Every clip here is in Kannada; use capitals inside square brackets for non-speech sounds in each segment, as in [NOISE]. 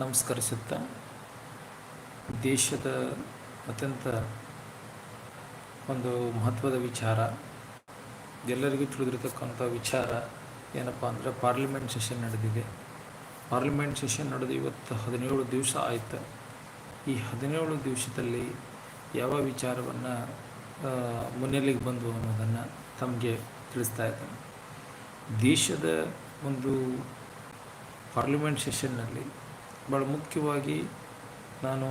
ನಮಸ್ಕರಿಸುತ್ತಾ ದೇಶದ ಅತ್ಯಂತ ಒಂದು ಮಹತ್ವದ ವಿಚಾರ, ಎಲ್ಲರಿಗೂ ತಿಳಿದಿರತಕ್ಕಂಥ ವಿಚಾರ ಏನಪ್ಪ ಅಂದರೆ ಪಾರ್ಲಿಮೆಂಟ್ ಸೆಷನ್ ನಡೆದಿದೆ. ಪಾರ್ಲಿಮೆಂಟ್ ಸೆಷನ್ ನಡೆದು ಇವತ್ತು ಹದಿನೇಳು ದಿವಸ ಆಯಿತು. ಈ ಹದಿನೇಳು ದಿವಸದಲ್ಲಿ ಯಾವ ವಿಚಾರವನ್ನು ಮುನ್ನೆಲೆಗೆ ಬಂದು ಅನ್ನೋದನ್ನು ತಮಗೆ ತಿಳಿಸ್ತಾ ಇದ್ದೇನೆ. ದೇಶದ ಒಂದು ಪಾರ್ಲಿಮೆಂಟ್ ಸೆಷನ್ನಲ್ಲಿ ಭಾಳ ಮುಖ್ಯವಾಗಿ ನಾನು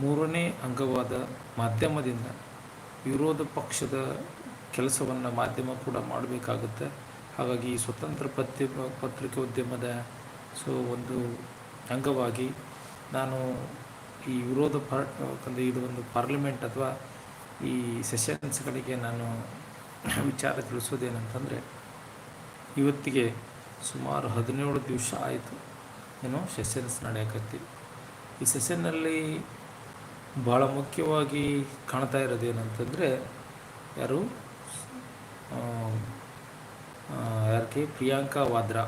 ಮೂರನೇ ಅಂಗವಾದ ಮಾಧ್ಯಮದಿಂದ ವಿರೋಧ ಪಕ್ಷದ ಕೆಲಸವನ್ನು ಮಾಧ್ಯಮ ಕೂಡ ಮಾಡಬೇಕಾಗುತ್ತೆ. ಹಾಗಾಗಿ ಈ ಸ್ವತಂತ್ರ ಪತ್ರಿ ಪತ್ರಿಕೆ ಉದ್ಯಮದ ಸೊ ಒಂದು ಅಂಗವಾಗಿ ನಾನು ಈ ವಿರೋಧ ಪಾರ್ ಇದು ಒಂದು ಪಾರ್ಲಿಮೆಂಟ್ ಅಥವಾ ಈ ಸೆಷನ್ಸ್ಗಳಿಗೆ ನಾನು ವಿಚಾರ ತಿಳಿಸೋದೇನಂತಂದರೆ, ಇವತ್ತಿಗೆ ಸುಮಾರು ಹದಿನೇಳು ದಿವಸ ಆಯಿತು. ಏನು? ಸೆಷನ್ಸ್ ನಡೆಯಕತ್ತಿ ಈ ಸೆಷನ್ನಲ್ಲಿ ಭಾಳ ಮುಖ್ಯವಾಗಿ ಕಾಣ್ತಾ ಇರೋದು ಏನಂತಂದರೆ ಯಾರು ಯಾರಕ್ಕೆ ಪ್ರಿಯಾಂಕಾ ವಾದ್ರಾ.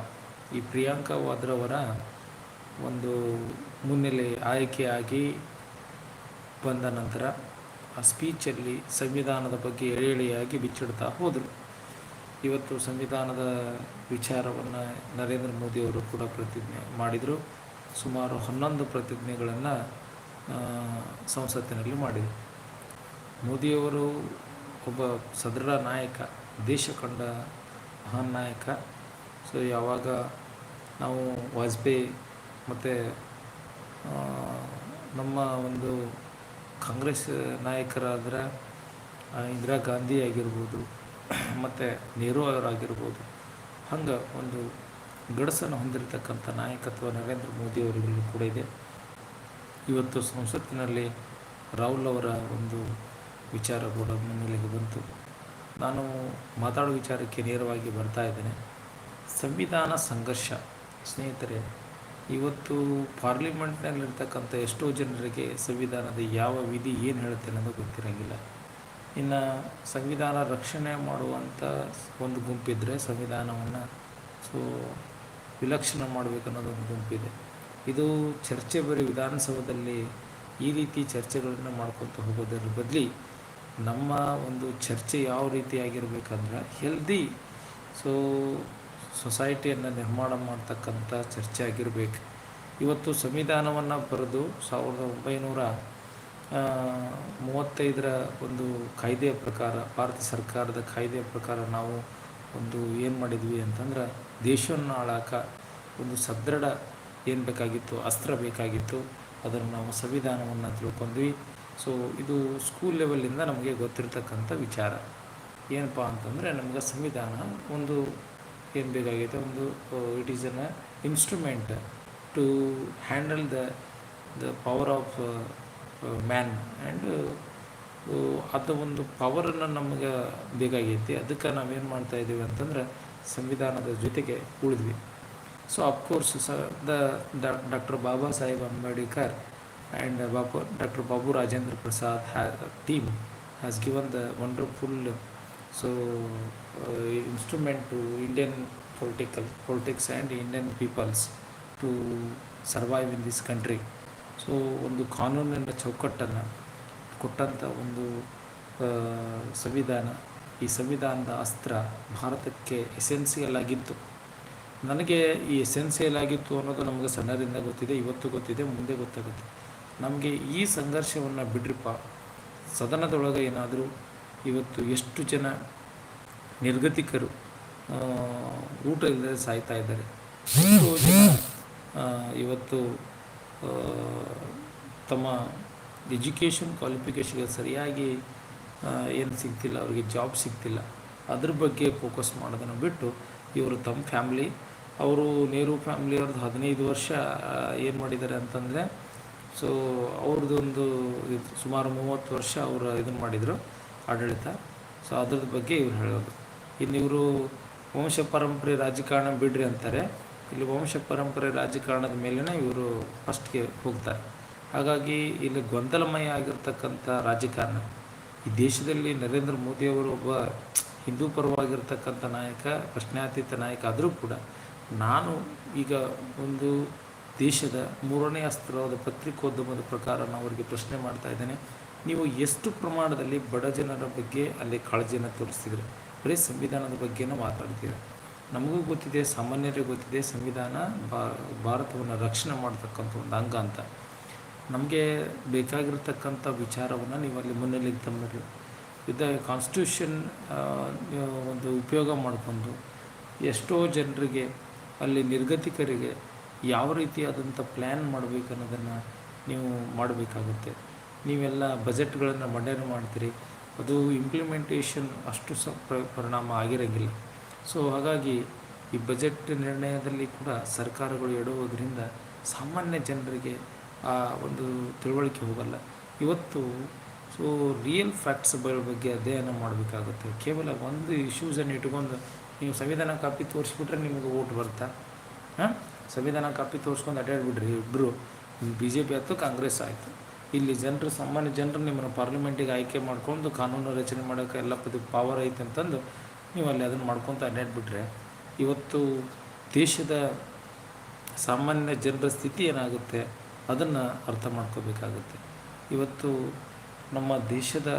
ಈ ಪ್ರಿಯಾಂಕಾ ವಾದ್ರಾವರ ಒಂದು ಮುನ್ನೆಲೆ ಆಯ್ಕೆಯಾಗಿ ಬಂದ ನಂತರ ಆ ಸ್ಪೀಚಲ್ಲಿ ಸಂವಿಧಾನದ ಬಗ್ಗೆ ಎಳೆ ಎಳೆಯಾಗಿ ಬಿಚ್ಚಿಡ್ತಾ ಹೋದರು. ಇವತ್ತು ಸಂವಿಧಾನದ ವಿಚಾರವನ್ನು ನರೇಂದ್ರ ಮೋದಿಯವರು ಕೂಡ ಪ್ರತಿಜ್ಞೆ ಮಾಡಿದರು. ಸುಮಾರು ಹನ್ನೊಂದು ಪ್ರತಿಜ್ಞೆಗಳನ್ನು ಸಂಸತ್ತಿನಲ್ಲಿ ಮಾಡಿದರು. ಮೋದಿಯವರು ಒಬ್ಬ ಸದೃಢ ನಾಯಕ, ದೇಶ ಕಂಡ ಮಹಾನ್ ನಾಯಕ. ಸೊ, ಯಾವಾಗ ನಾವು ವಾಜಪೇಯಿ ಮತ್ತು ನಮ್ಮ ಒಂದು ಕಾಂಗ್ರೆಸ್ ನಾಯಕರಾದರೆ ಇಂದಿರಾ ಗಾಂಧಿ ಆಗಿರ್ಬೋದು ಮತ್ತು ನೆಹರು ಅವರಾಗಿರ್ಬೋದು ಹಂಗೆ ಒಂದು ಗಡಸನ್ನು ಹೊಂದಿರತಕ್ಕಂಥ ನಾಯಕತ್ವ ನರೇಂದ್ರ ಮೋದಿ ಅವರಿಗೂ ಕೂಡ ಇದೆ. ಇವತ್ತು ಸಂಸತ್ತಿನಲ್ಲಿ ರಾಹುಲ್ ಅವರ ಒಂದು ವಿಚಾರ ಕೂಡ ಮುನ್ನೆಲೆಗೆ ಬಂತು. ನಾನು ಮಾತಾಡೋ ವಿಚಾರಕ್ಕೆ ನೇರವಾಗಿ ಬರ್ತಾ ಇದ್ದೇನೆ. ಸಂವಿಧಾನ ಸಂಘರ್ಷ, ಸ್ನೇಹಿತರೆ, ಇವತ್ತು ಪಾರ್ಲಿಮೆಂಟ್ನಲ್ಲಿರ್ತಕ್ಕಂಥ ಎಷ್ಟೋ ಜನರಿಗೆ ಸಂವಿಧಾನದ ಯಾವ ವಿಧಿ ಏನು ಹೇಳುತ್ತೆ ಅನ್ನೋದು ಗೊತ್ತಿರೋಂಗಿಲ್ಲ. ಇನ್ನು ಸಂವಿಧಾನ ರಕ್ಷಣೆ ಮಾಡುವಂಥ ಒಂದು ಗುಂಪಿದ್ದರೆ ಸಂವಿಧಾನವನ್ನು, ಸೊ ವಿಲಕ್ಷಣ ಮಾಡಬೇಕು ಅನ್ನೋದೊಂದು ಗುಂಪಿದೆ. ಇದು ಚರ್ಚೆ ಬರೀ ವಿಧಾನಸೌಧದಲ್ಲಿ ಈ ರೀತಿ ಚರ್ಚೆಗಳನ್ನು ಮಾಡ್ಕೊತ ಹೋಗೋದ್ರ ಬದಲಿ ನಮ್ಮ ಒಂದು ಚರ್ಚೆ ಯಾವ ರೀತಿ ಆಗಿರಬೇಕಂದ್ರೆ ಹೆಲ್ದಿ ಸೊ ಸೊಸೈಟಿಯನ್ನು ನಿರ್ಮಾಣ ಮಾಡ್ತಕ್ಕಂಥ ಚರ್ಚೆ ಆಗಿರಬೇಕು. ಇವತ್ತು ಸಂವಿಧಾನವನ್ನು ಬರೆದು ಸಾವಿರದ ಒಂಬೈನೂರ ಮೂವತ್ತೈದರ ಒಂದು ಕಾಯ್ದೆಯ ಪ್ರಕಾರ, ಭಾರತ ಸರ್ಕಾರದ ಕಾಯ್ದೆಯ ಪ್ರಕಾರ ನಾವು ಒಂದು ಏನು ಮಾಡಿದ್ವಿ ಅಂತಂದ್ರೆ, ದೇಶವನ್ನು ಆಳಾಕ ಒಂದು ಸದೃಢ ಏನು ಬೇಕಾಗಿತ್ತು, ಅಸ್ತ್ರ ಬೇಕಾಗಿತ್ತು, ಅದನ್ನು ನಾವು ಸಂವಿಧಾನವನ್ನು ತಿಳ್ಕೊಂಡ್ವಿ. ಸೊ ಇದು ಸ್ಕೂಲ್ ಲೆವೆಲಿಂದ ನಮಗೆ ಗೊತ್ತಿರ್ತಕ್ಕಂಥ ವಿಚಾರ. ಏನಪ್ಪ ಅಂತಂದರೆ, ನಮಗೆ ಸಂವಿಧಾನ ಒಂದು ಏನು ಬೇಕಾಗೈತೆ ಒಂದು it is an instrument to handle the the power of man and ಅದು ಒಂದು ಪವರನ್ನು ನಮಗೆ ಬೇಕಾಗೈತಿ. ಅದಕ್ಕೆ ನಾವೇನು ಮಾಡ್ತಾ ಇದ್ದೀವಿ ಅಂತಂದ್ರೆ ಸಂವಿಧಾನದ ಜೊತೆಗೆ ಉಳಿದ್ವಿ. ಸೊ ಅಫ್ಕೋರ್ಸ್ ಸ, the doctor Baba Saheb Ambedkar and Babu doctor Babu Rajendra Prasad ಹ್ಯಾ team has given the wonderful so instrument to Indian political politics and Indian peoples to survive in this country so ಒಂದು ಕಾನೂನಿನ ಚೌಕಟ್ಟನ್ನು ಕೊಟ್ಟಂಥ ಒಂದು ಸಂವಿಧಾನ. ಈ ಸಂವಿಧಾನದ ಅಸ್ತ್ರ ಭಾರತಕ್ಕೆ ಎಸೆನ್ಸಿಯಲ್ ಆಗಿತ್ತು. ನನಗೆ ಈ ಎಸೆನ್ಸಿಯಲ್ ಆಗಿತ್ತು ಅನ್ನೋದು ನಮಗೆ ಸಣ್ಣದಿಂದ ಗೊತ್ತಿದೆ, ಇವತ್ತು ಗೊತ್ತಿದೆ, ಮುಂದೆ ಗೊತ್ತಾಗುತ್ತೆ. ನಮಗೆ ಈ ಸಂಘರ್ಷವನ್ನು ಬಿಡ್ರಿಪ್ಪ. ಸದನದೊಳಗೆ ಏನಾದರೂ ಇವತ್ತು ಎಷ್ಟು ಜನ ನಿರ್ಗತಿಕರು ಊಟ ಇಲ್ಲದೆ ಸಾಯ್ತಾ ಇದ್ದಾರೆ. ಎಷ್ಟೋ ಜನ ಇವತ್ತು ತಮ್ಮ ಎಜುಕೇಷನ್ ಕ್ವಾಲಿಫಿಕೇಷನ್ಗೆ ಸರಿಯಾಗಿ ಏನು ಸಿಗ್ತಿಲ್ಲ, ಅವರಿಗೆ ಜಾಬ್ ಸಿಗ್ತಿಲ್ಲ, ಅದ್ರ ಬಗ್ಗೆ ಫೋಕಸ್ ಮಾಡೋದನ್ನು ಬಿಟ್ಟು ಇವರು ತಮ್ಮ ಫ್ಯಾಮ್ಲಿ, ಅವರು ನೆಹರು ಫ್ಯಾಮ್ಲಿಯವ್ರದ್ದು ಹದಿನೈದು ವರ್ಷ ಏನು ಮಾಡಿದ್ದಾರೆ ಅಂತಂದರೆ, ಸೊ ಅವ್ರದ್ದೊಂದು ಸುಮಾರು ಮೂವತ್ತು ವರ್ಷ ಅವರು ಇದನ್ನು ಮಾಡಿದರು, ಆಡಳಿತ. ಸೊ, ಅದ್ರದ್ದು ಬಗ್ಗೆ ಇವ್ರು ಹೇಳೋದು. ಇನ್ನು ಇವರು ವಂಶ ಪರಂಪರೆ ರಾಜಕಾರಣ ಬಿಡ್ರಿ ಅಂತಾರೆ. ಇಲ್ಲಿ ವಂಶ ಪರಂಪರೆ ರಾಜಕಾರಣದ ಮೇಲೇ ಇವರು ಫಸ್ಟ್ಗೆ ಹೋಗ್ತಾರೆ. ಹಾಗಾಗಿ ಇಲ್ಲಿ ಗೊಂದಲಮಯ ಆಗಿರ್ತಕ್ಕಂಥ ರಾಜಕಾರಣ. ಈ ದೇಶದಲ್ಲಿ ನರೇಂದ್ರ ಮೋದಿಯವರು ಒಬ್ಬ ಹಿಂದೂ ಪರವಾಗಿರ್ತಕ್ಕಂಥ ನಾಯಕ, ಪ್ರಶ್ನಾತೀತ ನಾಯಕ ಆದರೂ ಕೂಡ ನಾನು ಈಗ ಒಂದು ದೇಶದ ಮೂರನೇ ಅಸ್ತ್ರವಾದ ಪತ್ರಿಕೋದ್ಯಮದ ಪ್ರಕಾರ ನಾನು ಅವರಿಗೆ ಪ್ರಶ್ನೆ ಮಾಡ್ತಾ ಇದ್ದೇನೆ. ನೀವು ಎಷ್ಟು ಪ್ರಮಾಣದಲ್ಲಿ ಬಡ ಜನರ ಬಗ್ಗೆ, ಅಲ್ಲಿ ಕಾಳಜಿಯನ್ನು ತೋರಿಸ್ತಿದ್ರೆ ಬರೀ ಸಂವಿಧಾನದ ಬಗ್ಗೆನೂ ಮಾತಾಡ್ತೀರ? ನಮಗೂ ಗೊತ್ತಿದೆ, ಸಾಮಾನ್ಯರಿಗೆ ಗೊತ್ತಿದೆ, ಸಂವಿಧಾನ ಭಾರತವನ್ನು ರಕ್ಷಣೆ ಮಾಡ್ತಕ್ಕಂಥ ಒಂದು ಅಂಗ ಅಂತ. ನಮಗೆ ಬೇಕಾಗಿರ್ತಕ್ಕಂಥ ವಿಚಾರವನ್ನು ನೀವು ಅಲ್ಲಿ ಮುನ್ನೆಲೆಗೆ ತಂದು ಇದು ಕಾನ್ಸ್ಟಿಟ್ಯೂಷನ್ ಒಂದು ಉಪಯೋಗ ಮಾಡಿಕೊಂಡು ಎಷ್ಟೋ ಜನರಿಗೆ, ಅಲ್ಲಿ ನಿರ್ಗತಿಕರಿಗೆ ಯಾವ ರೀತಿಯಾದಂಥ ಪ್ಲ್ಯಾನ್ ಮಾಡಬೇಕು ಅನ್ನೋದನ್ನು ನೀವು ಮಾಡಬೇಕಾಗುತ್ತೆ. ನೀವೆಲ್ಲ ಬಜೆಟ್ಗಳನ್ನು ಮಂಡನೆ ಮಾಡ್ತೀರಿ. ಅದು ಇಂಪ್ಲಿಮೆಂಟೇಷನ್ ಅಷ್ಟು ಸ ಪರಿಣಾಮ ಆಗಿರೋಂಗಿಲ್ಲ. ಸೊ ಹಾಗಾಗಿ ಈ ಬಜೆಟ್ ನಿರ್ಣಯದಲ್ಲಿ ಕೂಡ ಸರ್ಕಾರಗಳು ಎಡುವುದರಿಂದ ಸಾಮಾನ್ಯ ಜನರಿಗೆ ಆ ಒಂದು ತಿಳುವಳಿಕೆ ಹೋಗಲ್ಲ. ಇವತ್ತು ಸೊ ರಿಯಲ್ ಫ್ಯಾಕ್ಟ್ಸ್ ಬಗ್ಗೆ ಅಧ್ಯಯನ ಮಾಡಬೇಕಾಗುತ್ತೆ. ಕೇವಲ ಒಂದು ಇಶ್ಯೂಸನ್ನು ಇಟ್ಕೊಂಡು ನೀವು ಸಂವಿಧಾನ ಕಾಪಿ ತೋರಿಸ್ಬಿಟ್ರೆ ನಿಮಗೆ ಓಟ್ ಬರ್ತಾ ಹಾಂ? ಸಂವಿಧಾನ ಕಾಪಿ ತೋರಿಸ್ಕೊಂಡು ಅಡ್ಡಾಡ್ಬಿಡ್ರಿ ಇಬ್ಬರು ಬಿ ಜೆ ಪಿ ಆಯಿತು, ಕಾಂಗ್ರೆಸ್ ಆಯಿತು. ಇಲ್ಲಿ ಜನರು, ಸಾಮಾನ್ಯ ಜನರು ನಿಮ್ಮನ್ನು ಪಾರ್ಲಿಮೆಂಟಿಗೆ ಆಯ್ಕೆ ಮಾಡ್ಕೊಂಡು ಕಾನೂನು ರಚನೆ ಮಾಡೋಕ್ಕೆ ಎಲ್ಲ ಪದ ಪವರ್ ಐತೆ ಅಂತಂದು ನೀವು ಅಲ್ಲಿ ಅದನ್ನು ಮಾಡ್ಕೊತ ಅಡ್ಡಾಡ್ಬಿಟ್ರೆ ಇವತ್ತು ದೇಶದ ಸಾಮಾನ್ಯ ಜನರ ಸ್ಥಿತಿ ಏನಾಗುತ್ತೆ? ಅದನ್ನು ಅರ್ಥ ಮಾಡ್ಕೋಬೇಕಾಗುತ್ತೆ. ಇವತ್ತು ನಮ್ಮ ದೇಶದ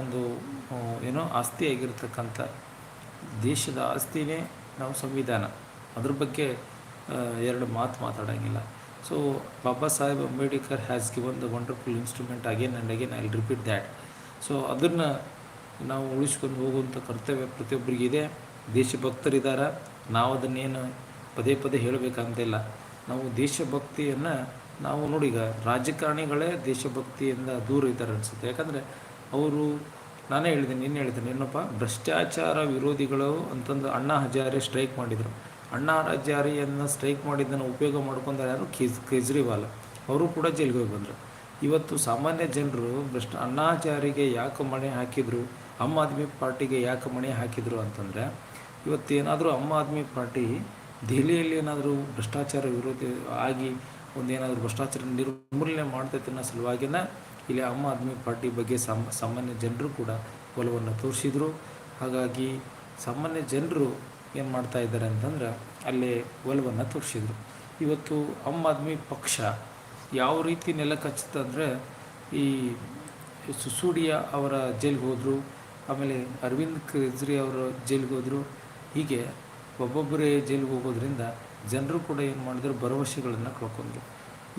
ಒಂದು ಏನೋ ಆಸ್ತಿ ಆಗಿರ್ತಕ್ಕಂಥ ದೇಶದ ಆಸ್ತಿನೇ ನಾವು ಸಂವಿಧಾನ. ಅದ್ರ ಬಗ್ಗೆ ಎರಡು ಮಾತು ಮಾತಾಡೋಂಗಿಲ್ಲ. So Baba Saheb Ambedkar has given the wonderful instrument again and again I repeat that so ಅದನ್ನು ನಾವು ಉಳಿಸ್ಕೊಂಡು ಹೋಗುವಂಥ ಕರ್ತವ್ಯ ಪ್ರತಿಯೊಬ್ಬರಿಗಿದೆ ದೇಶಭಕ್ತರಿದ್ದಾರೆ ನಾವು ಅದನ್ನೇನು ಪದೇ ಪದೇ ಹೇಳಬೇಕಂತಿಲ್ಲ ನಾವು ದೇಶಭಕ್ತಿಯನ್ನು ನಾವು ನೋಡಿ ಈಗ ರಾಜಕಾರಣಿಗಳೇ ದೇಶಭಕ್ತಿಯಿಂದ ದೂರ ಇದ್ದಾರೆ ಅನಿಸುತ್ತೆ. ಯಾಕಂದರೆ ಅವರು ನಾನೇ ಹೇಳಿದ್ದೀನಿ ನಿನ್ನೆ ಹೇಳಿದ್ದೀನಿ ಏನಪ್ಪ? ಭ್ರಷ್ಟಾಚಾರ ವಿರೋಧಿಗಳು ಅಂತಂದು ಅಣ್ಣಾ ಹಜಾರೆ ಸ್ಟ್ರೈಕ್ ಮಾಡಿದರು. ಅಣ್ಣಾ ಹಜಾರಿಯನ್ನು ಸ್ಟ್ರೈಕ್ ಮಾಡಿದ್ದನ್ನು ಉಪಯೋಗ ಮಾಡ್ಕೊಂಡ್ರೆ ಯಾರು? ಕೇಜ್, ಕೇಜ್ರಿವಾಲ್. ಅವರು ಕೂಡ ಜೈಲಿಗೆ ಹೋಗಿ ಬಂದರು. ಇವತ್ತು ಸಾಮಾನ್ಯ ಜನರು ಭ್ರಷ್ಟ ಅಣ್ಣಾಚಾರಿಗೆ ಯಾಕೆ ಮಣೆ ಹಾಕಿದರು? ಆಮ್ ಆದ್ಮಿ ಪಾರ್ಟಿಗೆ ಯಾಕೆ ಮಣಿ ಹಾಕಿದರು ಅಂತಂದರೆ ಇವತ್ತೇನಾದರೂ ಆಮ್ ಆದ್ಮಿ ಪಾರ್ಟಿ ದೆಹಲಿಯಲ್ಲಿ ಏನಾದರೂ ಭ್ರಷ್ಟಾಚಾರ ವಿರೋಧಿ ಆಗಿ ಒಂದೇನಾದರೂ ಭ್ರಷ್ಟಾಚಾರ ನಿರ್ಮೂಲನೆ ಮಾಡ್ತೈತೆ ಅನ್ನೋ ಸಲುವಾಗಿನ ಇಲ್ಲಿ ಆಮ್ ಆದ್ಮಿ ಪಾರ್ಟಿ ಬಗ್ಗೆ ಸಾಮ, ಸಾಮಾನ್ಯ ಜನರು ಕೂಡ ಒಲವನ್ನು ತೋರಿಸಿದರು. ಹಾಗಾಗಿ ಸಾಮಾನ್ಯ ಜನರು ಏನು ಮಾಡ್ತಾ ಇದ್ದಾರೆ ಅಂತಂದ್ರೆ ಅಲ್ಲಿ ಒಲವನ್ನು ತೋರಿಸಿದರು. ಇವತ್ತು ಆಮ್ ಆದ್ಮಿ ಪಕ್ಷ ಯಾವ ರೀತಿ ನೆಲ ಅಂದರೆ ಈ ಸುಸೂಡಿಯಾ ಅವರ ಜೈಲಿಗೆ ಹೋದರು ಆಮೇಲೆ ಅರವಿಂದ್ ಕೇಜ್ರಿ ಅವರು ಜೈಲಿಗೆ ಹೋದರು. ಹೀಗೆ ಒಬ್ಬೊಬ್ಬರೇ ಜೈಲಿಗೆ ಹೋಗೋದ್ರಿಂದ ಜನರು ಕೂಡ ಏನು ಮಾಡಿದ್ರು, ಭರವಸೆಗಳನ್ನು ಕಳ್ಕೊಂಡ್ರು.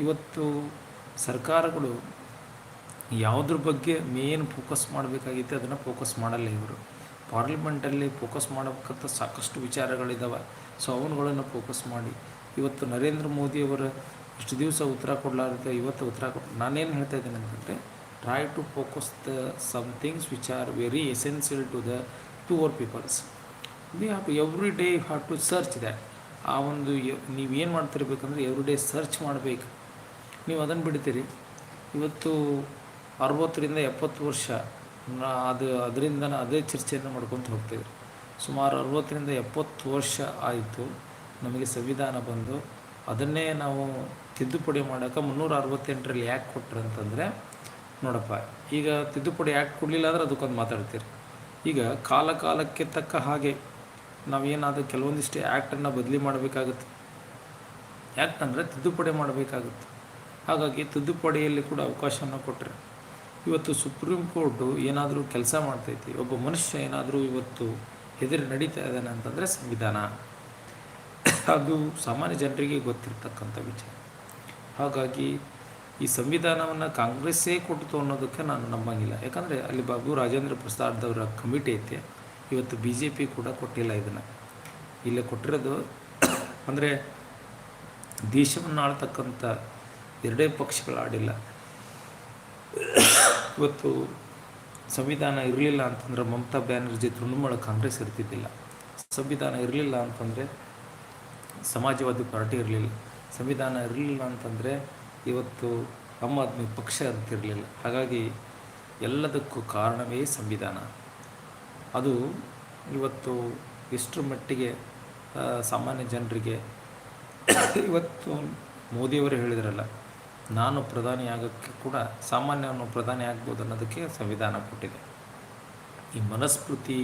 ಇವತ್ತು ಸರ್ಕಾರಗಳು ಯಾವುದ್ರ ಬಗ್ಗೆ ಮೇನ್ ಫೋಕಸ್ ಮಾಡಬೇಕಾಗಿತ್ತು ಅದನ್ನು ಫೋಕಸ್ ಮಾಡಲ್ಲ ಇವರು. ಪಾರ್ಲಿಮೆಂಟಲ್ಲಿ ಫೋಕಸ್ ಮಾಡಬೇಕಂತ ಸಾಕಷ್ಟು ವಿಚಾರಗಳಿದ್ದಾವೆ ಸೊ ಅವನುಗಳನ್ನು ಫೋಕಸ್ ಮಾಡಿ. ಇವತ್ತು ನರೇಂದ್ರ ಮೋದಿಯವರು ಇಷ್ಟು ದಿವಸ ಉತ್ತರ ಕೊಡಲಾರ್ದೆ, ಇವತ್ತು ಉತ್ತರ ಕೊಟ್ಟು ನಾನೇನು ಹೇಳ್ತಾ ಇದ್ದೇನೆ ಅಂತಂದರೆ try to focus the some things which are very essential to the to peoples. Peoples have to, every every day have to search that ಆ ಒಂದು ನೀವು ಏನು ಮಾಡ್ತಿರ್ಬೇಕಂದ್ರೆ ಎವ್ರಿ ಡೇ ಸರ್ಚ್ ಮಾಡಬೇಕು. ನೀವು ಅದನ್ನು ಬಿಡ್ತೀರಿ. ಇವತ್ತು ಅರವತ್ತರಿಂದ ಎಪ್ಪತ್ತು ವರ್ಷ ಅದು ಅದರಿಂದ ಅದೇ ಚರ್ಚೆಯನ್ನು ಮಾಡ್ಕೊತ ಹೋಗ್ತಿದ್ರು. ಸುಮಾರು ಅರವತ್ತರಿಂದ ಎಪ್ಪತ್ತು ವರ್ಷ ಆಯಿತು, ನಮಗೆ ಸಂವಿಧಾನ ಬಂದು. ಅದನ್ನೇ ನಾವು ತಿದ್ದುಪಡಿ ಮಾಡೋಕೆ ಮುನ್ನೂರ ಅರವತ್ತೆಂಟರಲ್ಲಿ ಯಾಕೆ ಕೊಟ್ರು ಅಂತಂದರೆ ನೋಡಪ್ಪ, ಈಗ ತಿದ್ದುಪಡಿ ಆ್ಯಕ್ಟ್ ಕೊಡಲಿಲ್ಲ ಅಂದ್ರೆ ಅದಕ್ಕೊಂದು ಮಾತಾಡ್ತೀರಿ. ಈಗ ಕಾಲ ಕಾಲಕ್ಕೆ ತಕ್ಕ ಹಾಗೆ ನಾವೇನಾದರೂ ಕೆಲವೊಂದಿಷ್ಟು ಆ್ಯಕ್ಟನ್ನು ಬದಲಿ ಮಾಡಬೇಕಾಗುತ್ತೆ. ಅಂದರೆ ತಿದ್ದುಪಡಿ ಮಾಡಬೇಕಾಗುತ್ತೆ. ಹಾಗಾಗಿ ತಿದ್ದುಪಡಿಯಲ್ಲಿ ಕೂಡ ಅವಕಾಶವನ್ನು ಕೊಟ್ಟರೆ ಇವತ್ತು ಸುಪ್ರೀಂ ಕೋರ್ಟು ಏನಾದರೂ ಕೆಲಸ ಮಾಡ್ತೈತಿ, ಒಬ್ಬ ಮನುಷ್ಯ ಏನಾದರೂ ಇವತ್ತು ಹೆದರಿ ನಡೀತಾ ಇದ್ದಾನೆ ಅಂತಂದರೆ ಸಂವಿಧಾನ. ಅದು ಸಾಮಾನ್ಯ ಜನರಿಗೆ ಗೊತ್ತಿರ್ತಕ್ಕಂಥ ವಿಚಾರ. ಹಾಗಾಗಿ ಈ ಸಂವಿಧಾನವನ್ನು ಕಾಂಗ್ರೆಸ್ಸೇ ಕೊಟ್ಟಿತು ಅನ್ನೋದಕ್ಕೆ ನಾನು ನಂಬಂಗಿಲ್ಲ. ಯಾಕಂದರೆ ಅಲ್ಲಿ ಬಾಬು ರಾಜೇಂದ್ರ ಪ್ರಸಾದ್ದವರ ಕಮಿಟಿ ಐತೆ. ಇವತ್ತು ಬಿ ಜೆ ಪಿ ಕೂಡ ಕೊಟ್ಟಿಲ್ಲ ಇದನ್ನು. ಇಲ್ಲೇ ಕೊಟ್ಟಿರೋದು [COUGHS] ಅಂದರೆ ದೇಶವನ್ನು ಆಳ್ತಕ್ಕಂಥ ಎರಡೇ ಪಕ್ಷಗಳು ಆಡಿಲ್ಲ. [COUGHS] ಇವತ್ತು ಸಂವಿಧಾನ ಇರಲಿಲ್ಲ ಅಂತಂದ್ರೆ ಮಮತಾ ಬ್ಯಾನರ್ಜಿ ತೃಣಮೂಲ ಕಾಂಗ್ರೆಸ್ ಇರ್ತಿದ್ದಿಲ್ಲ. ಸಂವಿಧಾನ ಇರಲಿಲ್ಲ ಅಂತಂದರೆ ಸಮಾಜವಾದಿ ಪಾರ್ಟಿ ಇರಲಿಲ್ಲ. ಸಂವಿಧಾನ ಇರಲಿಲ್ಲ ಅಂತಂದರೆ ಇವತ್ತು ಆಮ್ ಆದ್ಮಿ ಪಕ್ಷ ಅಂತಿರಲಿಲ್ಲ. ಹಾಗಾಗಿ ಎಲ್ಲದಕ್ಕೂ ಕಾರಣವೇ ಸಂವಿಧಾನ. ಅದು ಇವತ್ತು ಎಷ್ಟರ ಮಟ್ಟಿಗೆ ಸಾಮಾನ್ಯ ಜನರಿಗೆ [COUGHS] ಇವತ್ತು ಮೋದಿಯವರು ಹೇಳಿದ್ರಲ್ಲ, ನಾನು ಪ್ರಧಾನಿ ಆಗೋಕ್ಕೆ ಕೂಡ ಸಾಮಾನ್ಯವನ್ನು ಪ್ರಧಾನಿ ಆಗ್ಬೋದು ಅನ್ನೋದಕ್ಕೆ ಸಂವಿಧಾನ ಕೊಟ್ಟಿದೆ. ಈ ಮನಸ್ಮೃತಿ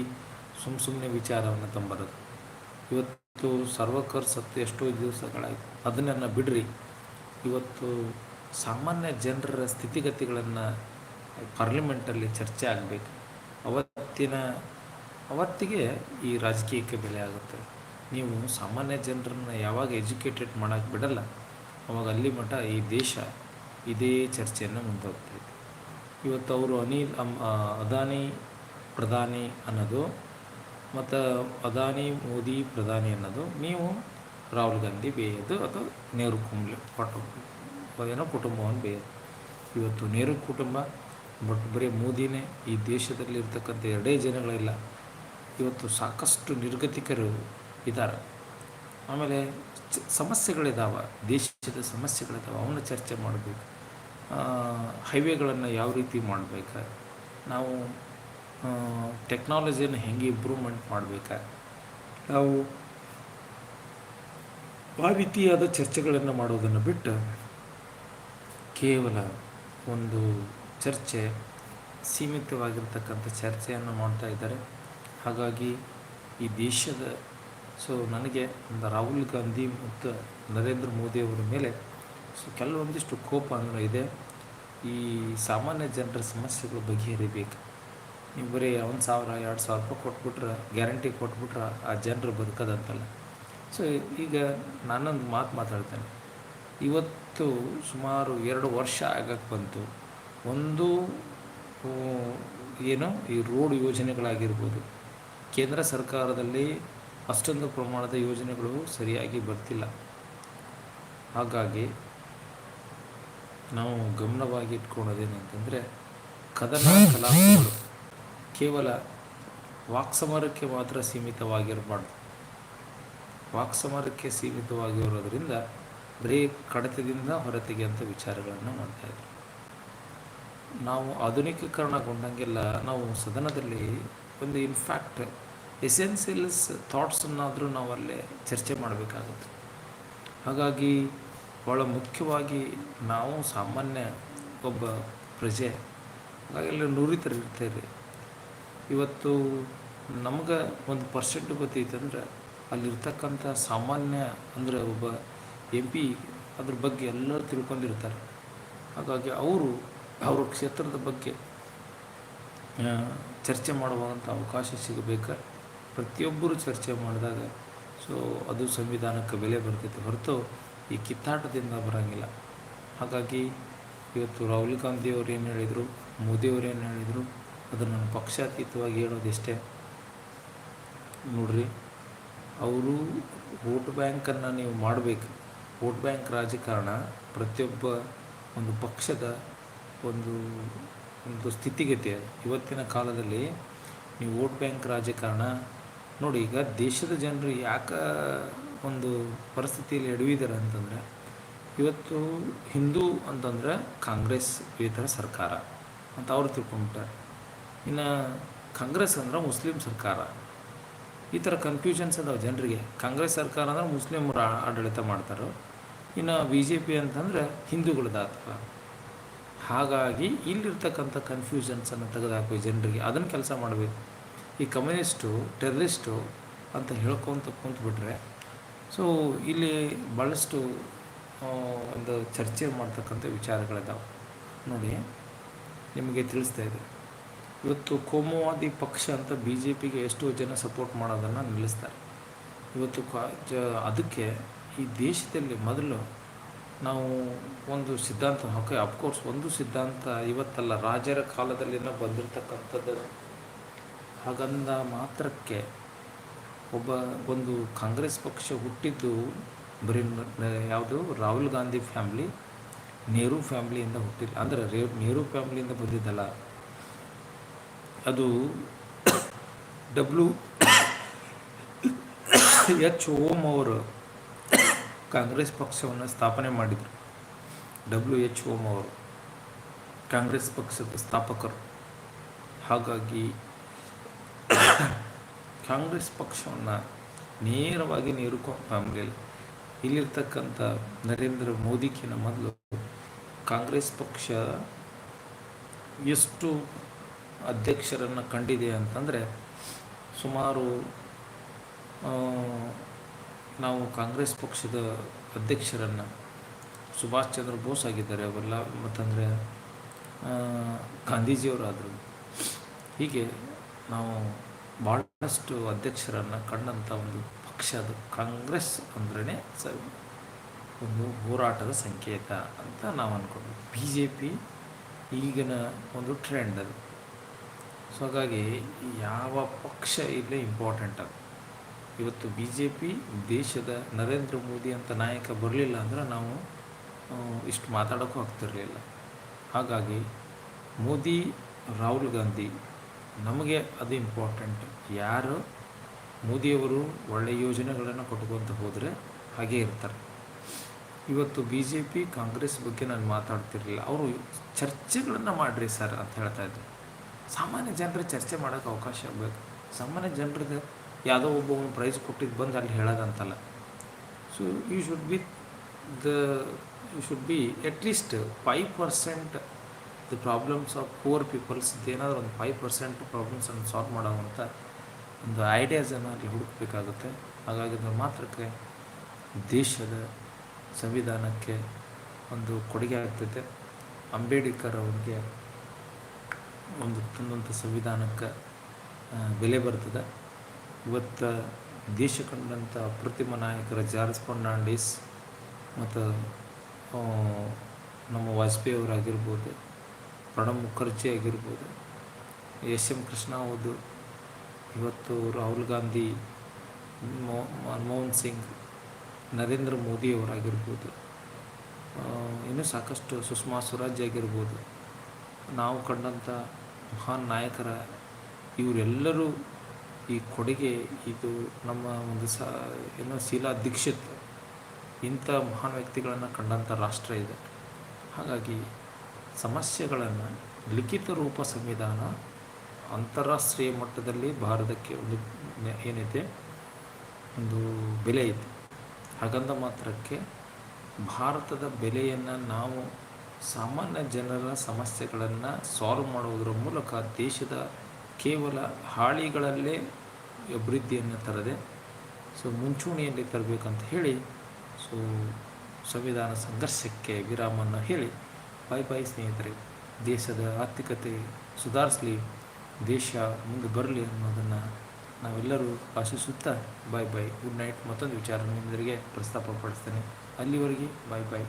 ಸುಮ್ಮ ಸುಮ್ಮನೆ ವಿಚಾರವನ್ನು ತಂಬರೋದು ಇವತ್ತು ಸರ್ವಕರ್ ಸತ್ತು ಎಷ್ಟೋ ದಿವಸಗಳಾಯಿತು. ಅದನ್ನೆಲ್ಲ ಬಿಡ್ರಿ. ಇವತ್ತು ಸಾಮಾನ್ಯ ಜನರ ಸ್ಥಿತಿಗತಿಗಳನ್ನು ಪಾರ್ಲಿಮೆಂಟಲ್ಲಿ ಚರ್ಚೆ ಆಗಬೇಕು. ಅವತ್ತಿನ, ಅವತ್ತಿಗೆ ಈ ರಾಜಕೀಯಕ್ಕೆ ಬೆಲೆ ಆಗುತ್ತೆ. ನೀವು ಸಾಮಾನ್ಯ ಜನರನ್ನು ಯಾವಾಗ ಎಜುಕೇಟೆಡ್ ಮಾಡೋಕ್ಕೆ ಬಿಡಲ್ಲ, ಅವಾಗ ಅಲ್ಲಿ ಮಠ, ಈ ದೇಶ ಇದೇ ಚರ್ಚೆಯನ್ನು ಮುಂದುವರಿತೈತೆ ಇವತ್ತು ಅವರು ಅನಿಲ್ ಅದಾನಿ ಪ್ರಧಾನಿ ಅನ್ನೋದು, ಮತ್ತು ಅದಾನಿ ಮೋದಿ ಪ್ರಧಾನಿ ಅನ್ನೋದು, ನೀವು ರಾಹುಲ್ ಗಾಂಧಿ ಬೇಯೋದು ಅಥವಾ ನೆಹರು ಕುಂಬ್ಲೆ ಕುಟುಂಬ ಏನೋ ಕುಟುಂಬವನ್ನು ಬೇಯೋದು. ಇವತ್ತು ನೆಹರು ಕುಟುಂಬ ಬಟ್ ಬರೀ ಮೋದಿನೇ ಈ ದೇಶದಲ್ಲಿ ಇರ್ತಕ್ಕಂಥ ಎರಡೇ ಜನಗಳಿಲ್ಲ ಇವತ್ತು ಸಾಕಷ್ಟು ನಿರ್ಗತಿಕರು ಇದ್ದಾರೆ. ಆಮೇಲೆ ಸಮಸ್ಯೆಗಳಿದ್ದಾವೆ ದೇಶದ ಸಮಸ್ಯೆಗಳಿದ್ದಾವೆ ಅವನ್ನ ಚರ್ಚೆ ಮಾಡಬೇಕು. ಹೈವೇಗಳನ್ನು ಯಾವ ರೀತಿ ಮಾಡಬೇಕಾ? ನಾವು ಟೆಕ್ನಾಲಜಿಯನ್ನು ಹೆಂಗೆ ಇಂಪ್ರೂವ್ಮೆಂಟ್ ಮಾಡಬೇಕಾ? ನಾವು ಆ ರೀತಿಯಾದ ಚರ್ಚೆಗಳನ್ನು ಮಾಡೋದನ್ನು ಬಿಟ್ಟು ಕೇವಲ ಒಂದು ಚರ್ಚೆ, ಸೀಮಿತವಾಗಿರ್ತಕ್ಕಂಥ ಚರ್ಚೆಯನ್ನು ಮಾಡ್ತಾ ಇದ್ದಾರೆ. ಹಾಗಾಗಿ ಈ ದೇಶದ, ಸೊ ನನಗೆ ಒಂದು ರಾಹುಲ್ ಗಾಂಧಿ ಮತ್ತು ನರೇಂದ್ರ ಮೋದಿಯವರ ಮೇಲೆ ಸೊ ಕೆಲವೊಂದಿಷ್ಟು ಕೋಪ ಅನ್ನೋ ಇದೆ. ಈ ಸಾಮಾನ್ಯ ಜನರ ಸಮಸ್ಯೆಗಳು ಬಗೆಹರಿಬೇಕು. ನೀವು ಬರೀ ಒಂದು ಸಾವಿರ, ಎರಡು ಸಾವಿರ ರೂಪಾಯಿ ಕೊಟ್ಬಿಟ್ರೆ, ಗ್ಯಾರಂಟಿ ಕೊಟ್ಬಿಟ್ರೆ ಆ ಜನರು ಬದುಕೋದಂತಲ್ಲ ಸೊ ಈಗ ನಾನೊಂದು ಮಾತು ಮಾತಾಡ್ತೇನೆ. ಇವತ್ತು ಸುಮಾರು ಎರಡು ವರ್ಷ ಆಗಕ್ಕೆ ಬಂತು. ಒಂದು ಏನು, ಈ ರೋಡ್ ಯೋಜನೆಗಳಾಗಿರ್ಬೋದು. ಕೇಂದ್ರ ಸರ್ಕಾರದಲ್ಲಿ ಅಷ್ಟೊಂದು ಪ್ರಮಾಣದ ಯೋಜನೆಗಳು ಸರಿಯಾಗಿ ಬರ್ತಿಲ್ಲ. ಹಾಗಾಗಿ ನಾವು ಗಮನವಾಗಿ ಇಟ್ಕೊಳ್ಳೋದೇನಂತಂದರೆ ಕದನ ಕಲಾಪಗಳು ಕೇವಲ ವಾಕ್ಸಮರಕ್ಕೆ ಮಾತ್ರ ಸೀಮಿತವಾಗಿರಬಾರ್ದು. ವಾಕ್ಸಮರಕ್ಕೆ ಸೀಮಿತವಾಗಿರೋದ್ರಿಂದ ಬರೀ ಕಡತದಿಂದ ಹೊರತೆಗೆಯುವಂಥ ವಿಚಾರಗಳನ್ನು ಮಾಡ್ತಾ ಇದ್ದರು ನಾವು ಆಧುನಿಕೀಕರಣಗೊಂಡಂಗೆಲ್ಲ ನಾವು ಸದನದಲ್ಲಿ ಒಂದು ಇನ್ಫ್ಯಾಕ್ಟ್ ಎಸೆನ್ಸಿಯಲ್ಸ್ ಥಾಟ್ಸನ್ನಾದರೂ ನಾವು ಅಲ್ಲೇ ಚರ್ಚೆ ಮಾಡಬೇಕಾಗುತ್ತೆ. ಹಾಗಾಗಿ ಭಾಳ ಮುಖ್ಯವಾಗಿ ನಾವು ಸಾಮಾನ್ಯ ಒಬ್ಬ ಪ್ರಜೆ, ಹಾಗೆಲ್ಲ ನುರಿತರಿರ್ತಾರೆ ಇವತ್ತು ನಮ್ಗೆ ಒಂದು ಪರ್ಸೆಂಟ್ ಗೊತ್ತೈತಂದ್ರೆ ಅಲ್ಲಿರ್ತಕ್ಕಂಥ ಸಾಮಾನ್ಯ ಅಂದರೆ ಒಬ್ಬ ಎಂ ಪಿ ಅದ್ರ ಬಗ್ಗೆ ಎಲ್ಲರೂ ತಿಳ್ಕೊಂಡಿರ್ತಾರೆ. ಹಾಗಾಗಿ ಅವರು ಅವ್ರ ಕ್ಷೇತ್ರದ ಬಗ್ಗೆ ಚರ್ಚೆ ಮಾಡುವಂಥ ಅವಕಾಶ ಸಿಗಬೇಕು. ಪ್ರತಿಯೊಬ್ಬರು ಚರ್ಚೆ ಮಾಡಿದಾಗ ಸೊ ಅದು ಸಂವಿಧಾನಕ್ಕೆ ಬೆಲೆ ಬರ್ತೈತೆ ಹೊರತು ಈ ಕಿತ್ತಾಟದಿಂದ ಬರೋಂಗಿಲ್ಲ. ಹಾಗಾಗಿ ಇವತ್ತು ರಾಹುಲ್ ಗಾಂಧಿಯವರು ಏನು ಹೇಳಿದರು ಮೋದಿಯವರು ಏನು ಹೇಳಿದರು, ಅದನ್ನು ನಾನು ಪಕ್ಷಾತೀತವಾಗಿ ಹೇಳೋದಿಷ್ಟೇ. ನೋಡ್ರಿ. ಅವರು ವೋಟ್ ಬ್ಯಾಂಕನ್ನು ನೀವು ಮಾಡಬೇಕು. ವೋಟ್ ಬ್ಯಾಂಕ್ ರಾಜಕಾರಣ ಪ್ರತಿಯೊಬ್ಬ ಒಂದು ಪಕ್ಷದ ಒಂದು ಒಂದು ಸ್ಥಿತಿಗತಿ ಇವತ್ತಿನ ಕಾಲದಲ್ಲಿ ನೀವು ವೋಟ್ ಬ್ಯಾಂಕ್ ರಾಜಕಾರಣ ನೋಡಿ, ಈಗ ದೇಶದ ಜನರು ಯಾಕೆ ಒಂದು ಪರಿಸ್ಥಿತಿಯಲ್ಲಿ ಎಡವಿದ್ದಾರೆ ಅಂತಂದರೆ, ಇವತ್ತು ಹಿಂದೂ ಅಂತಂದರೆ ಕಾಂಗ್ರೆಸ್ ಇತರ ಸರ್ಕಾರ ಅಂತ ಅವರು ತಿಳ್ಕೊಂಬಿಟ್ಟಾರೆ ಇನ್ನು ಕಾಂಗ್ರೆಸ್ ಅಂದ್ರೆ ಮುಸ್ಲಿಂ ಸರ್ಕಾರ. ಈ ಥರ ಕನ್ಫ್ಯೂಷನ್ಸ್ ಅದಾವೆ ಜನರಿಗೆ. ಕಾಂಗ್ರೆಸ್ ಸರ್ಕಾರ ಅಂದ್ರೆ ಮುಸ್ಲಿಮರು ಆಡಳಿತ ಮಾಡ್ತಾರೆ? ಇನ್ನು ಬಿ ಜೆ ಪಿ ಅಂತಂದರೆ ಹಿಂದೂಗಳದಾತ್ವ ಹಾಗಾಗಿ ಇಲ್ಲಿರ್ತಕ್ಕಂಥ ಕನ್ಫ್ಯೂಷನ್ಸನ್ನು ತೆಗೆದುಹಾಕಿ ಜನರಿಗೆ. ಅದನ್ನು ಕೆಲಸ ಮಾಡಬೇಕು. ಈ ಕಮ್ಯುನಿಸ್ಟು, ಟೆರರಿಸ್ಟು ಅಂತ ಹೇಳ್ಕೊಂತ ಕುಂತ್ಬಿಟ್ರೆ, ಸೊ ಇಲ್ಲಿ ಭಾಳಷ್ಟು ಒಂದು ಚರ್ಚೆ ಮಾಡ್ತಕ್ಕಂಥ ವಿಚಾರಗಳಿದ್ದಾವೆ ನೋಡಿ, ನಿಮಗೆ ತಿಳಿಸ್ತಾ ಇದೆ ಇವತ್ತು ಕೋಮುವಾದಿ ಪಕ್ಷ ಅಂತ ಬಿ ಜೆ ಪಿಗೆ ಎಷ್ಟೋ ಜನ ಸಪೋರ್ಟ್ ಮಾಡೋದನ್ನು ನಿಲ್ಲಿಸ್ತಾರೆ. ಇವತ್ತು ಅದಕ್ಕೆ ಈ ದೇಶದಲ್ಲಿ ಮೊದಲು ನಾವು ಒಂದು ಸಿದ್ಧಾಂತ ಓಕೆ ಅಫ್ಕೋರ್ಸ್ ಒಂದು ಸಿದ್ಧಾಂತ ಇವತ್ತಲ್ಲ, ರಾಜರ ಕಾಲದಲ್ಲಿನ ಬಂದಿರತಕ್ಕಂಥದ್ದು. ಹಾಗಂದ ಮಾತ್ರಕ್ಕೆ ಒಬ್ಬ ಒಂದು ಕಾಂಗ್ರೆಸ್ ಪಕ್ಷ ಹುಟ್ಟಿದ್ದು ಬರೀ ಯಾವುದು? ರಾಹುಲ್ ಗಾಂಧಿ ಫ್ಯಾಮ್ಲಿ ನೆಹರು ಫ್ಯಾಮ್ಲಿಯಿಂದ ಹುಟ್ಟಿಲ್ಲ ಅಂದರೆ ರೇ ನೆಹರು ಫ್ಯಾಮ್ಲಿಯಿಂದ ಬಂದಿದ್ದಲ್ಲ. ಅದು ಡಬ್ಲ್ಯೂ ಎಚ್ ಓಮ್ ಅವರು ಕಾಂಗ್ರೆಸ್ ಪಕ್ಷವನ್ನು ಸ್ಥಾಪನೆ ಮಾಡಿದರು. ಡಬ್ಲ್ಯೂ ಎಚ್ ಓಮ್ ಅವರು ಕಾಂಗ್ರೆಸ್ ಪಕ್ಷದ ಸ್ಥಾಪಕರು. ಹಾಗಾಗಿ ಕಾಂಗ್ರೆಸ್ ಪಕ್ಷವನ್ನು ನೇರವಾಗಿ ನೀರುಕೋ ಆಮೇಲೆ ಇಲ್ಲಿರ್ತಕ್ಕಂಥ ನರೇಂದ್ರ ಮೋದಿಗಿನ ಮೊದಲು ಕಾಂಗ್ರೆಸ್ ಪಕ್ಷ ಎಷ್ಟು ಅಧ್ಯಕ್ಷರನ್ನು ಕಂಡಿದೆ ಅಂತಂದರೆ ಸುಮಾರು ನಾವು ಕಾಂಗ್ರೆಸ್ ಪಕ್ಷದ ಅಧ್ಯಕ್ಷರನ್ನು ಸುಭಾಷ್ ಚಂದ್ರ ಬೋಸ್ ಆಗಿದ್ದಾರೆ ಅವೆಲ್ಲ ಮತ್ತಂದರೆ ಗಾಂಧೀಜಿಯವರಾದರು. ಹೀಗೆ ನಾವು ಭಾಳಷ್ಟು ಅಧ್ಯಕ್ಷರನ್ನು ಕಂಡಂಥ ಒಂದು ಪಕ್ಷ ಅದು ಕಾಂಗ್ರೆಸ್ ಅಂದ್ರೇ ಸ ಒಂದು ಹೋರಾಟದ ಸಂಕೇತ ಅಂತ ನಾವು ಅಂದ್ಕೊಂಡ್ವಿ ಬಿ ಜೆ ಪಿ ಈಗಿನ ಒಂದು ಟ್ರೆಂಡ್ ಅದು. ಸೊ ಹಾಗಾಗಿ ಯಾವ ಪಕ್ಷ ಇಲ್ಲೇ ಇಂಪಾರ್ಟೆಂಟ್ ಅದು. ಇವತ್ತು ಬಿ ಜೆ ಪಿ ದೇಶದ ನರೇಂದ್ರ ಮೋದಿ ಅಂತ ನಾಯಕ ಬರಲಿಲ್ಲ ಅಂದ್ರೆ ನಾವು ಇಷ್ಟು ಮಾತಾಡೋಕ್ಕೂ ಆಗ್ತಿರಲಿಲ್ಲ. ಹಾಗಾಗಿ ಮೋದಿ, ರಾಹುಲ್ ಗಾಂಧಿ ನಮಗೆ ಅದು ಇಂಪಾರ್ಟೆಂಟ್ ಯಾರು? ಮೋದಿಯವರು ಒಳ್ಳೆಯ ಯೋಜನೆಗಳನ್ನು ಕೊಟ್ಕೊತ ಹೋದರೆ ಹಾಗೇ ಇರ್ತಾರೆ. ಇವತ್ತು ಬಿ ಜೆ ಪಿ ಕಾಂಗ್ರೆಸ್ ಬಗ್ಗೆ ನಾನು ಮಾತಾಡ್ತಿರಲಿಲ್ಲ. ಅವರು ಚರ್ಚೆಗಳನ್ನು ಮಾಡಿರಿ ಸರ್ ಅಂತ ಹೇಳ್ತಾ ಇದ್ರು. ಸಾಮಾನ್ಯ ಜನರು ಚರ್ಚೆ ಮಾಡೋಕ್ಕೆ ಅವಕಾಶ ಆಗಬೇಕು. ಸಾಮಾನ್ಯ ಜನರಿಗೆ ಯಾವುದೋ ಒಬ್ಬ ಪ್ರೈಸ್ ಕೊಟ್ಟಿದ್ದು ಬಂದು ಅಲ್ಲಿ ಹೇಳೋದಂತಲ್ಲ. So you should be the you should be at least five percent the problems of poor peoples ಏನಾದರೂ ಒಂದು ಫೈವ್ ಪರ್ಸೆಂಟ್ ಪ್ರಾಬ್ಲಮ್ಸನ್ನು ಸಾಲ್ವ್ ಮಾಡೋವಂಥ ಒಂದು ಐಡಿಯಾಸನ್ನು ಅಲ್ಲಿ ಹುಡುಕಬೇಕಾಗುತ್ತೆ. ಹಾಗಾಗಿ ಮಾತ್ರಕ್ಕೆ ದೇಶದ ಸಂವಿಧಾನಕ್ಕೆ ಒಂದು ಕೊಡುಗೆ ಆಗ್ತೈತೆ ಅಂಬೇಡ್ಕರ್ ಅವ್ರಿಗೆ ಒಂದು ತಂದಂಥ ಸಂವಿಧಾನಕ್ಕೆ ಬೆಲೆ ಬರ್ತದೆ. ಇವತ್ತು ದೇಶ ಕಂಡಂಥ ಅಪ್ರತಿಮ ನಾಯಕರ ಜಾರ್ಜ್ ಫರ್ನಾಂಡಿಸ್ ಮತ್ತು ನಮ್ಮ ವಾಜಪೇಯಿ ಅವರಾಗಿರ್ಬೋದು, ಪ್ರಣಬ್ ಮುಖರ್ಜಿ ಆಗಿರ್ಬೋದು, ಎಸ್ ಎಂ ಕೃಷ್ಣ ಅವರು ಇವತ್ತು ರಾಹುಲ್ ಗಾಂಧಿ ಮನಮೋಹನ್ ಸಿಂಗ್, ನರೇಂದ್ರ ಮೋದಿ ಅವರಾಗಿರ್ಬೋದು ಇನ್ನೂ ಸಾಕಷ್ಟು ಸುಷ್ಮಾ ಸ್ವರಾಜ್ ಆಗಿರ್ಬೋದು, ನಾವು ಕಂಡಂಥ ಮಹಾನ್ ನಾಯಕರ ಇವರೆಲ್ಲರೂ ಈ ಕೊಡುಗೆ, ಇದು ನಮ್ಮ ಒಂದು ಸ, ಏನೋ ಶೀಲಾ ದೀಕ್ಷಿತ್ ಇಂಥ ಮಹಾನ್ ವ್ಯಕ್ತಿಗಳನ್ನು ಕಂಡಂಥ ರಾಷ್ಟ್ರ ಇದೆ. ಹಾಗಾಗಿ ಸಮಸ್ಯೆಗಳನ್ನು ಲಿಖಿತ ರೂಪ ಸಂವಿಧಾನ ಅಂತಾರಾಷ್ಟ್ರೀಯ ಮಟ್ಟದಲ್ಲಿ ಭಾರತಕ್ಕೆ ಒಂದು ಏನಿದೆ ಒಂದು ಬೆಲೆ ಇದೆ ಹಾಗಂದ ಮಾತ್ರಕ್ಕೆ ಭಾರತದ ಬೆಲೆಯನ್ನು ನಾವು ಸಾಮಾನ್ಯ ಜನರ ಸಮಸ್ಯೆಗಳನ್ನು ಸಾಲ್ವ್ ಮಾಡುವುದರ ಮೂಲಕ ದೇಶದ ಕೇವಲ ಹಾಳಿಗಳಲ್ಲೇ ಅಭಿವೃದ್ಧಿಯನ್ನು ತರದೆ ಸೊ ಮುಂಚೂಣಿಯಲ್ಲಿ ತರಬೇಕಂತ ಹೇಳಿ ಸೊ ಸಂವಿಧಾನ ಸಂಘರ್ಷಕ್ಕೆ ವಿರಾಮವನ್ನು ಹೇಳಿ ಬಾಯ್ ಬಾಯ್ ಸ್ನೇಹಿತರೆ. ದೇಶದ ಆರ್ಥಿಕತೆ ಸುಧಾರಿಸಲಿ, ದೇಶ ಮುಂದೆ ಬರಲಿ ಅನ್ನೋದನ್ನು ನಾವೆಲ್ಲರೂ ಆಶಿಸುತ್ತಾ ಬಾಯ್ ಬಾಯ್ ಗುಡ್ ನೈಟ್ ಮತ್ತೊಂದು ವಿಚಾರ ನಿಮ್ಮೆದುರಿಗೆ ಪ್ರಸ್ತಾಪ ಪಡಿಸ್ತೇನೆ. ಅಲ್ಲಿವರೆಗೆ ಬಾಯ್ ಬಾಯ್